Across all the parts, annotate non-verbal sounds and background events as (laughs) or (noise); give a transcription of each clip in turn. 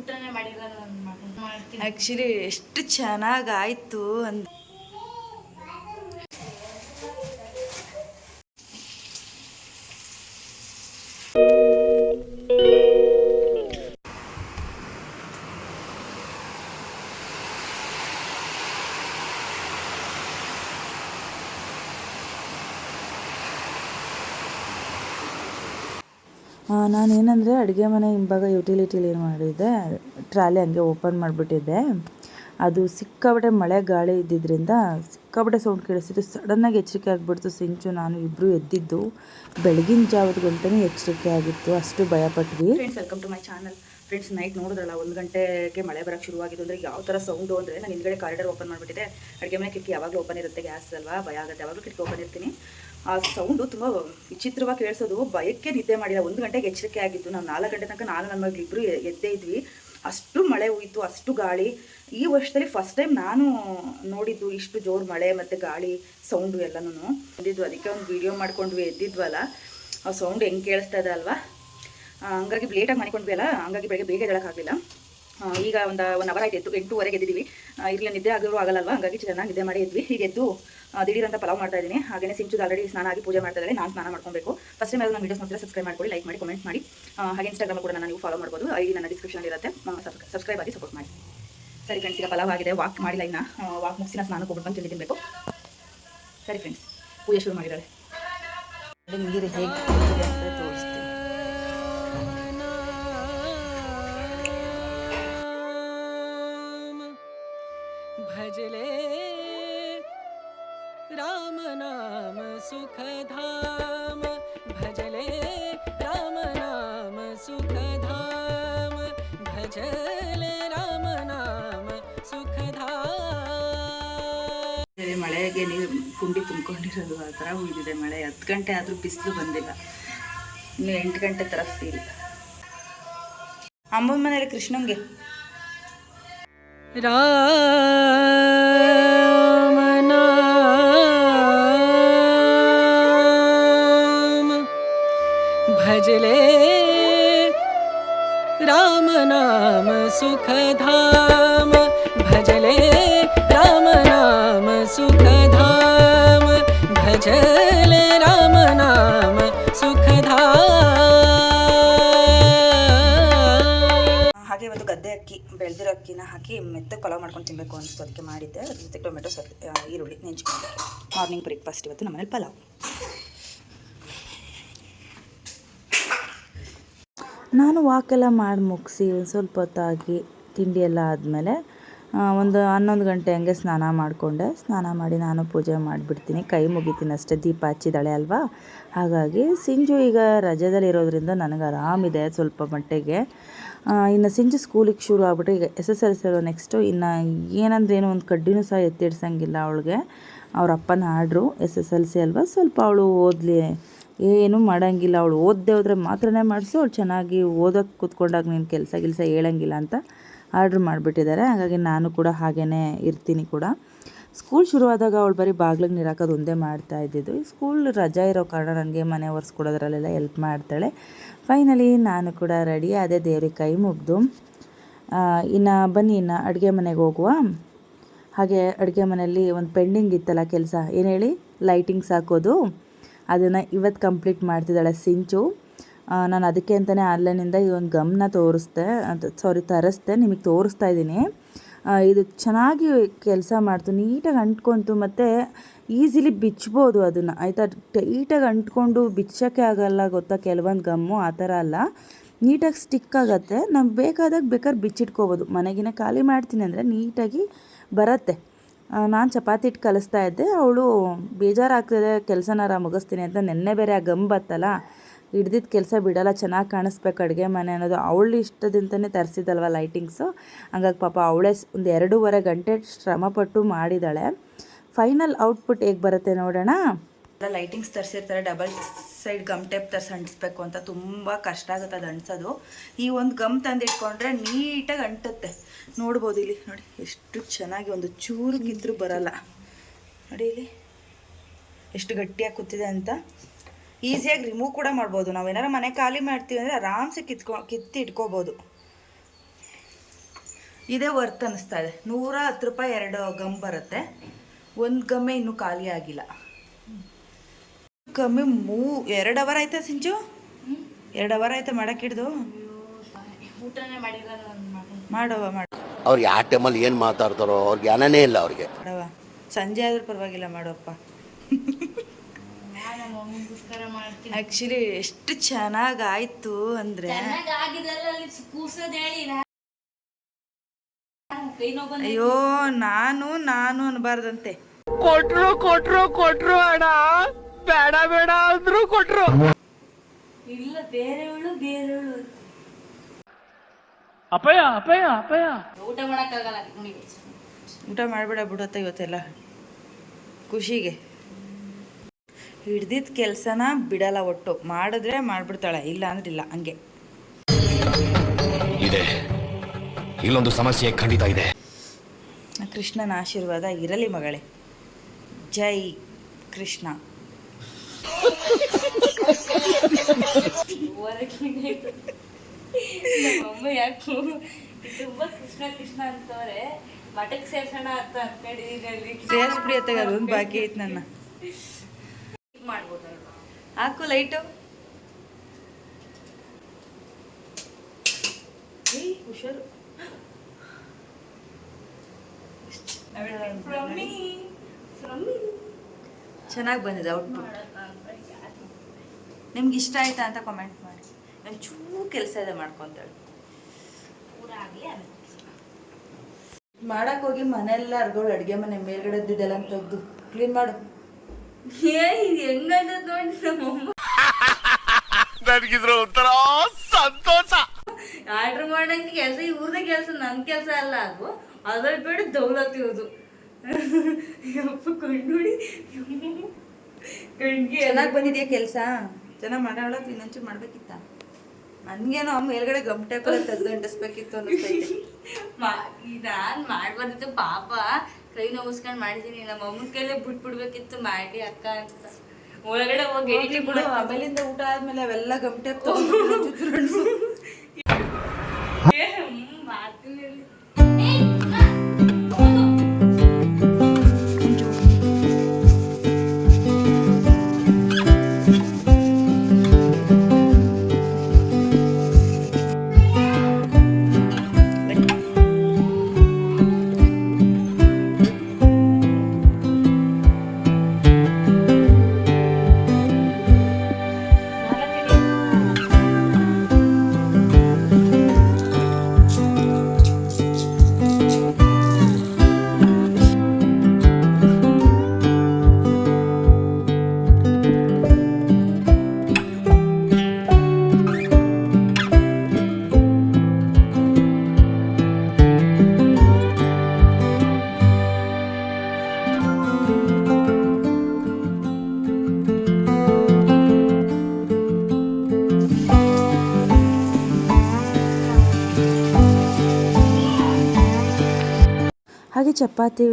ಊಟನೇ ನಾನು ಮಾಡ್ತೀನಿ. ಆ್ಯಕ್ಚುಲಿ ಎಷ್ಟು ಚೆನ್ನಾಗಾಯ್ತು ಅಂತ ನಾನೇನಂದರೆ ಅಡುಗೆ ಮನೆ ಹಿಂಭಾಗ ಯುಟಿಲಿಟಿಲಿ ಏನು ಮಾಡಿದ್ದೆ ಟ್ರಾಲಿ ಹಂಗೆ ಓಪನ್ ಮಾಡಿಬಿಟ್ಟಿದ್ದೆ. ಅದು ಸಿಕ್ಕಾಪಟ್ಟೆ ಮಳೆ ಗಾಳಿ ಇದ್ದಿದ್ದರಿಂದ ಸಿಕ್ಕಾಪಟ್ಟೆ ಸೌಂಡ್ ಕೇಳಿಸಿತ್ತು ಸಡನ್ನಾಗಿ ಎಚ್ಚರಿಕೆ ಆಗಿಬಿಡ್ತು ಸಿಂಚು. ನಾನು ಇಬ್ಬರು ಎದ್ದಿದ್ದು. ಬೆಳಗಿನ ಜಾವದ ಗಂಟೆನೇ ಎಚ್ಚರಿಕೆ ಆಗಿತ್ತು. ಅಷ್ಟು ಭಯಪಟ್ವಿ. Friends welcome to my channel friends night ನೋಡಿದ್ರಲ್ಲ, ಒಂದು ಗಂಟೆಗೆ ಮಳೆ ಬರೋಕ್ಕೆ ಶುರುವಾಗಿದ್ದು ಅಂದರೆ ಯಾವ ಥರ ಸೌಂಡು ಅಂದರೆ ನಾನು ಹಿಂದ್ಗಡೆ ಕಾರಿಡರ್ ಓಪನ್ ಮಾಡಿಬಿಟ್ಟಿದ್ದೆ. ಅಡುಗೆ ಮನೆ ಕಿಟಕಿ ಯಾವಾಗಲೂ ಓಪನ್ ಇರುತ್ತೆ ಗ್ಯಾಸ್ ಅಲ್ವಾ? ಭಯ ಆಗುತ್ತೆ. ಯಾವಾಗಲೂ ಕಿಟಕಿ ಓಪನ್ ಇರ್ತೀನಿ. ಆ ಸೌಂಡು ತುಂಬ ವಿಚಿತ್ರವಾಗಿ ಕೇಳಿಸೋದು ಭಯಕ್ಕೆ ನಿದ್ದೆ ಮಾಡಿಲ್ಲ ಒಂದು ಗಂಟೆಗೆ ಎಚ್ಚರಿಕೆ ಆಗಿತ್ತು. ನಾವು ನಾಲ್ಕು ಗಂಟೆ ತನಕ ನಾನು ನನ್ನ ಮಗಳಿಬ್ಬರು ಎದ್ದೇ ಇದ್ವಿ. ಅಷ್ಟು ಮಳೆ ಹೋಯಿತು, ಅಷ್ಟು ಗಾಳಿ. ಈ ವರ್ಷದಲ್ಲಿ ಫಸ್ಟ್ ಟೈಮ್ ನಾನು ನೋಡಿದ್ದು ಇಷ್ಟು ಜೋರು ಮಳೆ ಮತ್ತು ಗಾಳಿ ಸೌಂಡು ಎಲ್ಲನೂ ಬಂದಿದ್ದು ಅದಕ್ಕೆ ಒಂದು ವಿಡಿಯೋ ಮಾಡ್ಕೊಂಡ್ವಿ, ಎದ್ದಿದ್ವಲ್ಲ. ಆ ಸೌಂಡ್ ಹೆಂಗೆ ಕೇಳಿಸ್ತಾ ಇದೆ ಅಲ್ವಾ? ಹಂಗಾಗಿ ಲೇಟಾಗಿ ಮಾಡ್ಕೊಂಡ್ವಿ ಅಲ್ಲ? ಹಂಗಾಗಿ ಬೆಳಗ್ಗೆ ಬೇಗ ಹೇಳೋಕ್ಕಾಗಲಿಲ್ಲ ಈಗ ಒಂದು ಒನ್ ಅವರ್ ಆಯ್ತು ಎಂಟೂವರೆಗೆ ಎದ್ದಿದ್ದೀವಿ ಇರಲಿ ನಿದ್ದೆ ಆಗಿರೋ ಆಗಲ್ಲಲ್ವಾ? ಹಾಗಾಗಿ ಚೆನ್ನಾಗಿ ನಿದ್ದೆ ಮಾಡಿ ಇದ್ವಿ ಈಗ ಎದ್ದು ದಿಢೀರಂತ ಪಲಾವ್ ಮಾಡ್ತಾ ಇದ್ದೀನಿ. ಹಾಗೇನೆ ಸಿಂಚುದು ಆಲ್ರೆಡಿ ಸ್ನಾನ ಆಗಿ ಪೂಜೆ ಮಾಡ್ತಾ ಇದ್ದಾರೆ ನಾನು ಸ್ನಾನ ಮಾಡ್ಕೊಬೇಕು. ಫಸ್ಟ್ ಟೈಮ್ ನಾನು ವೀಡಿಯೋಸ್ ನೋಡಿದ್ರೆ ಸಬ್ಸ್ಕ್ರೈಬ್ ಮಾಡ್ಕೊಳ್ಳಿ ಲೈಕ್ ಮಾಡಿ ಕಮೆಂಟ್ ಮಾಡಿ. ಹಾಗೆ ಇನ್ಸ್ಟಾಗ್ರಾಮ್ ಕೂಡ ನಾನು ನೀವು ಫಾಲೋ ಮಾಡ್ಬೋದು. ಐ ಡಿ ನನ್ನ ಡಿಸ್ಕ್ರಿಪ್ಷನ್ ಇರುತ್ತೆ. ಸಬ್ಸ್ಕ್ರೈಬ್ ಆಗಿ ಸಪೋರ್ಟ್ ಮಾಡಿ. ಸರಿ ಫ್ರೆಂಡ್ಸ್ ಈಗ ಪಲಾವ್ ಆಗಿದೆ. ವಾಕ್ ಮಾಡಿ ಇನ್ನು ವಾಕ್ ಮುಗಿಸಿ ನಾನು ಸ್ನಾನಕ್ಕೆ ಬಂದು ಹೇಳಿದ್ದೀನಿ ತಿನ್ನಬೇಕು ಸರಿ ಫ್ರೆಂಡ್ಸ್ ಪೂಜೆ ಶುರು ಮಾಡಿದ್ದಾರೆ ಹೇಗೆ? सुखधाम भजले राम नाम सुखधाम भजले राम नाम सुखधाम ಬೇರೆ ಮಳೆಗೆ ನೀರು ಕುಂಡಿ ತುಂಬಿಕೊಂಡಿರೋದು ಆ ಥರ ಉಳಿದಿದೆ ಮಳೆ ಹತ್ತು ಗಂಟೆ ಆದರೂ ಬಿಸಿಲು ಬಂದಿಲ್ಲ ಇನ್ನು ಎಂಟು ಗಂಟೆ ಥರ ಫೀಲ್ ಅಮ್ಮನ ಮನೇಲಿ ಕೃಷ್ಣಂಗೆ राम भजले राम नाम सुखधाम भजले राम नाम सुखधाम भजले राम नाम सुखधाम ಹಾಗೆ ಇವತ್ತು ಗದ್ದೆ ಅಕ್ಕಿ ಬೆಳೆದಿರೋ ಅಕ್ಕಿನ ಹಾಕಿ ಮೆತ್ತಗೆ ಪಲಾವ್ ಮಾಡ್ಕೊಂಡು ತಿನ್ನಬೇಕು ಅನಿಸ್ತು ಅದಕ್ಕೆ ಮಾಡಿದ್ದೆ ಅದ್ರ ಜೊತೆ ಟೊಮೆಟೊ ಸತ್ ಆ, ಈರುಳ್ಳಿ ನೆಂಚ್ಕೊಂಡು ಮಾರ್ನಿಂಗ್ ಬ್ರೇಕ್ಫಾಸ್ಟ್ ಇವತ್ತು ನಮ್ಮನೇಲಿ ಪಲಾವ್ ನಾನು ವಾಕೆಲ್ಲ ಮಾಡಿ ಮುಗಿಸಿ ಒಂದು ಸ್ವಲ್ಪ ಹೊತ್ತಾಗಿ ತಿಂಡಿ ಎಲ್ಲ ಆದಮೇಲೆ ಒಂದು ಹನ್ನೊಂದು ಗಂಟೆ ಹಂಗೆ ಸ್ನಾನ ಮಾಡಿಕೊಂಡೆ. ಸ್ನಾನ ಮಾಡಿ ನಾನು ಪೂಜೆ ಮಾಡಿಬಿಡ್ತೀನಿ. ಕೈ ಮುಗಿತೀನಿ ಅಷ್ಟೇ. ದೀಪ ಹಚ್ಚಿದ್ದಾಳೆ ಅಲ್ವಾ? ಹಾಗಾಗಿ ಸಿಂಜು ಈಗ ರಜದಲ್ಲಿ ಇರೋದ್ರಿಂದ ನನಗೆ ಆರಾಮಿದೆ ಸ್ವಲ್ಪ ಮಟ್ಟಿಗೆ. ಇನ್ನು ಸಿಂಜು ಸ್ಕೂಲಿಗೆ ಶುರು ಆಗ್ಬಿಟ್ರೆ ಈಗ S S L C next? ಇನ್ನು ಏನಂದ್ರೆ ಏನು ಒಂದು ಕಡ್ಡಿನೂ ಸಹ ಎತ್ತಿಡ್ಸಂಗಿಲ್ಲ ಅವಳಿಗೆ. ಅವ್ರ ಅಪ್ಪನ ಆಡ್ರು ಎಸ್ ಎಸ್ ಎಲ್ ಸಿ ಅಲ್ವಾ? ಸ್ವಲ್ಪ ಅವಳು ಓದಲಿ ಏನೂ ಮಾಡೋಂಗಿಲ್ಲ. ಅವಳು ಓದದೆ ಹೋದ್ರೆ ಮಾತ್ರನೇ ಮಾಡಿಸು, ಅವಳು ಚೆನ್ನಾಗಿ ಓದೋಕ್ಕೆ ಕೂತ್ಕೊಂಡಾಗ ನೀನು ಕೆಲಸ ಗಿಲ್ಸ ಹೇಳಂಗಿಲ್ಲ ಅಂತ ಆರ್ಡ್ರ್ ಮಾಡಿಬಿಟ್ಟಿದ್ದಾರೆ. ಹಾಗಾಗಿ ನಾನು ಕೂಡ ಹಾಗೇ ಇರ್ತೀನಿ ಕೂಡ. ಸ್ಕೂಲ್ ಶುರುವಾದಾಗ ಅವಳು ಬರೀ ಬಾಗ್ಲಿಗೆ ನೀರಾಕೋದು ಒಂದೇ ಮಾಡ್ತಾ ಇದ್ದಿದ್ದು. ಸ್ಕೂಲ್ ರಜಾ ಇರೋ ಕಾರಣ ನನಗೆ ಮನೆ ಒರೆಸ್ಕೊಡೋದ್ರಲ್ಲೆಲ್ಲ ಹೆಲ್ಪ್ ಮಾಡ್ತಾಳೆ. ಫೈನಲಿ ನಾನು ಕೂಡ ರೆಡಿ. ಆದೆ ದೇವ್ರಿಗೆ ಕೈ ಮುಗ್ದು ಇನ್ನು ಬನ್ನಿ, ಇನ್ನು ಅಡುಗೆ ಮನೆಗೆ ಹೋಗುವ. ಹಾಗೆ ಅಡುಗೆ ಮನೆಯಲ್ಲಿ ಒಂದು ಪೆಂಡಿಂಗ್ ಇತ್ತಲ್ಲ ಕೆಲಸ. ಏನು ಹೇಳಿ? ಲೈಟಿಂಗ್ಸ್ ಹಾಕೋದು. ಅದನ್ನು ಇವತ್ತು ಕಂಪ್ಲೀಟ್ ಮಾಡ್ತಿದ್ದಾಳೆ ಸಿಂಚು. ನಾನು ಅದಕ್ಕೆ ಅಂತಲೇ ಆನ್ಲೈನಿಂದ ಒಂದು ಗಮ್ನ ತೋರಿಸ್ದೆ ಸಾರಿ ತರಿಸ್ದೆ, ನಿಮಗೆ ತೋರಿಸ್ತಾ ಇದ್ದೀನಿ. ಇದು ಚೆನ್ನಾಗಿ ಕೆಲಸ ಮಾಡ್ತು, ನೀಟಾಗಿ ಅಂಟ್ಕೊಂತು ಮತ್ತು ಈಸಿಲಿ ಬಿಚ್ಬೋದು ಅದನ್ನು. ಆಯಿತಾ? ಟೈಟಾಗಿ ಅಂಟ್ಕೊಂಡು ಬಿಚ್ಚೋಕ್ಕೆ ಆಗಲ್ಲ ಗೊತ್ತಾ ಕೆಲವೊಂದು ಗಮ್ಮು, ಆ ಥರ ಅಲ್ಲ. ನೀಟಾಗಿ ಸ್ಟಿಕ್ ಆಗುತ್ತೆ. ನಮ್ಗೆ ಬೇಕಾದಾಗ ಬೇಕಾದ್ರೆ ಬಿಚ್ಚಿಟ್ಕೋಬೋದು. ಮನೆಗಿನ ಖಾಲಿ ಮಾಡ್ತೀನಿ ಅಂದರೆ ನೀಟಾಗಿ ಬರುತ್ತೆ. ನಾನು ಚಪಾತಿ ಹಿಟ್ಟು ಕಲಿಸ್ತಾ ಇದ್ದೆ. ಅವಳು ಬೇಜಾರಾಗ್ತಿದೆ ಕೆಲಸನಾರ ಮುಗಿಸ್ತೀನಿ ಅಂತ. ನೆನ್ನೆ ಬೇರೆ ಆ ಗಮ್ ಬತ್ತಲ್ಲ ಹಿಡ್ದಿದ್ದ ಕೆಲಸ ಬಿಡಲ್ಲ, ಚೆನ್ನಾಗಿ ಕಾಣಿಸ್ಬೇಕು ಅಡುಗೆ ಮನೆ ಅನ್ನೋದು. ಅವಳು ಇಷ್ಟದಿಂದನೇ ತರಿಸಿದಲ್ವ ಲೈಟಿಂಗ್ಸು? ಹಂಗಾಗಿ ಪಾಪ ಅವಳೇ ಒಂದು ಎರಡೂವರೆ ಗಂಟೆ ಶ್ರಮಪಟ್ಟು ಮಾಡಿದ್ದಾಳೆ. ಫೈನಲ್ ಔಟ್ಪುಟ್ ಹೇಗೆ ಬರುತ್ತೆ ನೋಡೋಣ. ಲೈಟಿಂಗ್ಸ್ ತರಿಸಿರ್ತಾರೆ ಡಬಲ್ ಸೈಡ್ ಗಮ್ ಟೇಪ್ ತರಿಸಿ ಅಂಟಿಸ್ಬೇಕು ಅಂತ ತುಂಬ ಕಷ್ಟ ಆಗುತ್ತೆ ಅದು ಅಂಟಿಸೋದು. ಈ ಒಂದು ಗಮ್ ತಂದಿಟ್ಕೊಂಡ್ರೆ ನೀಟಾಗಿ ಅಂಟುತ್ತೆ. ನೋಡ್ಬೋದು ಇಲ್ಲಿ, ನೋಡಿ, ಎಷ್ಟು ಚೆನ್ನಾಗಿ ಒಂದು ಚೂರಿಗಿದ್ರೂ ಬರಲ್ಲ. ನೋಡಿ ಇಲ್ಲಿ, ಎಷ್ಟು ಗಟ್ಟಿಯಾಗಿ ಕೂತಿದೆ ಅಂತ. ಈಸಿಯಾಗಿ ರಿಮೂವ್ ಕೂಡ ಮಾಡ್ಬೋದು. ನಾವು ಏನಾರು ಮನೆ ಖಾಲಿ ಮಾಡ್ತೀವಿ ಅಂದರೆ ಆರಾಮ್ಸೆ ಕಿತ್ಕೊ, ಕಿತ್ತಿ ಇಟ್ಕೋಬೋದು. ಇದೇ ವರ್ತ್ ಅನ್ನಿಸ್ತಾ ಇದೆ. ನೂರ ಹತ್ತು ರೂಪಾಯಿ ಎರಡು ಗಮ್ ಬರುತ್ತೆ. ಒಂದು ಗಮ್ಮೆ ಇನ್ನೂ ಖಾಲಿ ಆಗಿಲ್ಲ. ಕಮ್ಮಿ ಮೂ ಎರಡು ಅವರ್ ಆಯ್ತಾ ಸಿಂಚು? ಎರಡು ಅವರ್ ಆಯ್ತಾ ಮಾಡಕ್ಕೆ ಹಿಡ್ದು? ಮಾಡವ ಮಾಡ. ಅವ್ರು ಯಾವ ಟೈಮಲ್ಲಿ ಏನು ಮಾತಾಡ್ತಾರೋ ಅವ್ರಿಗೆ ಜ್ಞಾನನೇ ಇಲ್ಲ ಅವ್ರಿಗೆ. ಮಾಡವ. ಸಂಜೆ ಆದ್ರೂ ಪರವಾಗಿಲ್ಲ ಮಾಡಪ್ಪ. ಆಕ್ಚುಲಿ ಎಷ್ಟು ಚೆನ್ನಾಗಾಯ್ತು ಅಂದರೆ ಚೆನ್ನಾಗಿ ಆಯ್ತು ಅಂದ್ರೆ ಅಯ್ಯೋ ನಾನು ನಾನು ಅನ್ಬಾರ್ದಂತೆ. ಕೊಟ್ರು ಕೊಟ್ರು ಕೊಟ್ರು ಅಣ್ಣ. ಬೇಡ ಬೇಡ ಅಂದ್ರು ಕೊಟ್ರು. ಇಲ್ಲ ಬೇರೆಯವಳು ಬೇರೆಯವಳು. ಅಪಯ ಅಪಯ ಅಪಯ ಊಟ ಮಾಡಕ್ಕಾಗಲ್ಲ ಊಟ ಮಾಡಬೇಡ ಬಿಡತ್ತಾ ಇವತ್ತೆಲ್ಲ. ಖುಷಿಗೆ. ಹಿಡ್ದಿದ್ ಕೆಲ್ಸನ ಬಿಡಲ್ಲ ಒಟ್ಟು. ಮಾಡಿದ್ರೆ ಮಾಡ್ಬಿಡ್ತಾಳೆ ಇಲ್ಲ ಅಂದ್ರೆ ಇಲ್ಲ ಹಂಗೆ. ಇದೆ. ಇಲ್ಲೊಂದು ಸಮಸ್ಯೆ ಖಂಡಿತ ಇದೆ. ಕೃಷ್ಣನ ಆಶೀರ್ವಾದ ಇರಲಿ ಮಗಳೇ. ಜೈ ಕೃಷ್ಣ. ನಮ್ಮಮ್ಮ ಯಾಕೆ ತುಂಬಾ ಕೃಷ್ಣ ಕೃಷ್ಣ ಅಂತವ್ರೆ. ಮಠಕ್ಕೆ ಸೇರ್ಸೋಣ ಅಂತ ಅನ್ಕೊಂಡಿದೀನಿ ಸೇರಿಸ್ಬಿಡಿ ಅತ್ತಾಗ ಅದೊಂದು ಬಾಕಿ ಐತೆ ನನ್ನ. ಮಾಡ್ಬೋದಲ್ವಾ? ಹಾಕು ಲೈಟು. ಹುಷಾರು. ಚೆನ್ನಾಗಿ ಬಂದಿದೆ ಔಟ್ಪುಟ್ ನಿಮ್ಗೆ ಇಷ್ಟ ಆಯ್ತಾ ಅಂತ ಕಮೆಂಟ್ ಮಾಡಿ. ನಾನು ಚೂ ಕೆಲಸ ಇದೆ ಮಾಡ್ಕೊತಾಳೆ. ಮಾಡಕ್ ಹೋಗಿ ಮನೆಯೆಲ್ಲ ಅರ್ಗೋಳು ಅಡುಗೆ ಮನೆ ಮೇಲ್ಗಡೆದ್ದಿದ್ದೆಲ್ಲ ತೆಗ್ದು ಕ್ಲೀನ್ ಮಾಡು. ಏ ಇದು ಹೆಂಗದ ನೋಡಿ ನಮ್ಮಮ್ಮ. ನನಗಿದ್ರ ಒಂಥರ ಸಂತೋಷ. ಆರ್ಡರ್ ಮಾಡಂಗೆ ಕೆಲಸ ಇವ್ರದೇ ಕೆಲಸ ನನ್ನ ಕೆಲಸ ಅಲ್ಲ ಅದು. ಅದ್ರಲ್ಲಿ ಬೇಡ ದೌಲತ್ ಇರೋದು ಯಪ್ಪ ಕಣ್ಣುಡಿ ಕಣ್ಗೆ ಚೆನ್ನಾಗಿ ಬಂದಿದೆಯಾ ಕೆಲಸ? ಚೆನ್ನಾಗಿ ಮಾಡೋಳ ಇನ್ನೊಂಚೂರು ಮಾಡ್ಬೇಕಿತ್ತ? ಅಮ್ಮ ಮೇಲ್ಗಡೆ ಗಮಟೆ ಪರ ತೆಗ್ದು ಅಂಟಿಸ್ಬೇಕಿತ್ತು ಅನ್ನಿಸ್ತೈತೆ. (laughs) ನಾನು ಮಾಡ್ಬಾರ್ದಿತ್ತು ಪಾಪ. ಕೈ ನೋವಿಸ್ಕೊಂಡು ಮಾಡಿದ್ದೀನಿ ನಮ್ಮ ಅಮ್ಮನ ಕೈಲೇ ಬಿಟ್ಬಿಡ್ಬೇಕಿತ್ತು ಮಾಡಿ ಅಕ್ಕ ಅಂತ. ಒಳಗಡೆ ಹೋಗಿ ಬಿಡು ಆಮೇಲಿಂದ ಊಟ ಆದ್ಮೇಲೆ ಅವೆಲ್ಲ ಗಮಟೆ ಏ, (laughs) ಚಪಾತಿ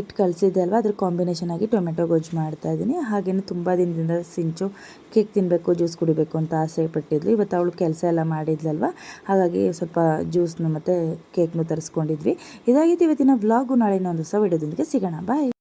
ಇಟ್ಟು ಕಳಿಸಿದ್ದೆ ಅಲ್ವಾ? ಅದ್ರ ಕಾಂಬಿನೇಷನ್ ಆಗಿ ಟೊಮೆಟೊ ಗೊಜ್ಜು ಮಾಡ್ತಾ ಇದ್ದೀನಿ. ಹಾಗೆಯೇ ತುಂಬ ದಿನದಿಂದ ಸಿಂಚು, ಕೇಕ್ ತಿನ್ನಬೇಕು ಜ್ಯೂಸ್ ಕುಡಿಬೇಕು ಅಂತ ಆಸೆ ಪಟ್ಟಿದ್ಲು. ಇವತ್ತು ಅವಳು ಕೆಲಸ ಎಲ್ಲ ಮಾಡಿದ್ಲಲ್ವ? ಹಾಗಾಗಿ ಸ್ವಲ್ಪ ಜ್ಯೂಸ್ನು ಮತ್ತು ಕೇಕ್ನು ತರಿಸ್ಕೊಂಡಿದ್ವಿ. ಇದಾಗಿತ್ತು ಇವತ್ತಿನ ವ್ಲಾಗು ನಾಳೆ ಇನ್ನೊಂದು ಹೊಸ ವಿಡಿಯೋದೊಂದಿಗೆ ಸಿಗೋಣ. ಬಾಯ್